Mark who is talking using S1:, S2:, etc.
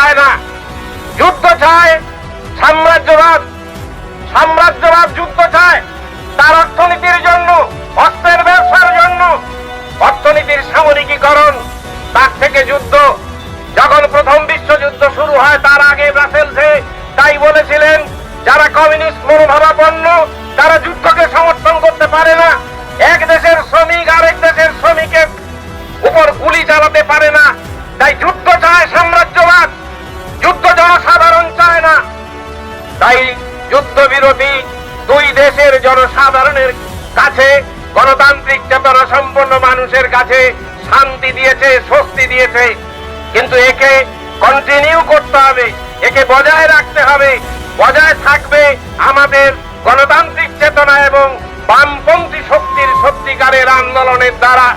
S1: চায় না। যুদ্ধ চায়, সাম্রাজ্যবাদ সাম্রাজ্যবাদ যুদ্ধ চায়। তার অর্থনীতির জন্য, অস্ত্রের ব্যবসার জন্য। অর্থনীতির সামরিকীকরণ, তার থেকে যুদ্ধ। যখন প্রথম বিশ্বযুদ্ধ শুরু হয়, তার আগে ব্রাসেলসে, তাই বলেছিলেন, যারা কমিউনিস্ট মনোভাবাপন্ন, তারা যুদ্ধকে সমর্থন করতে পারে না। এক দেশের শ্রমিক আরেক দেশের শ্রমিকের উপর গুলি চালাতে পারে না। তাই যুদ্ধ যুদ্ধবিরতি দুই দেশের জনসাধারণের কাছে, গণতান্ত্রিক চেতনা সম্পন্ন মানুষের কাছে শান্তি দিয়েছে, স্বস্তি দিয়েছে। কিন্তু একে কন্টিনিউ করতে হবে, একে বজায় রাখতে হবে। বজায় থাকবে আমাদের গণতান্ত্রিক চেতনা এবং বামপন্থী শক্তির সত্যিকারের আন্দোলনের দ্বারা।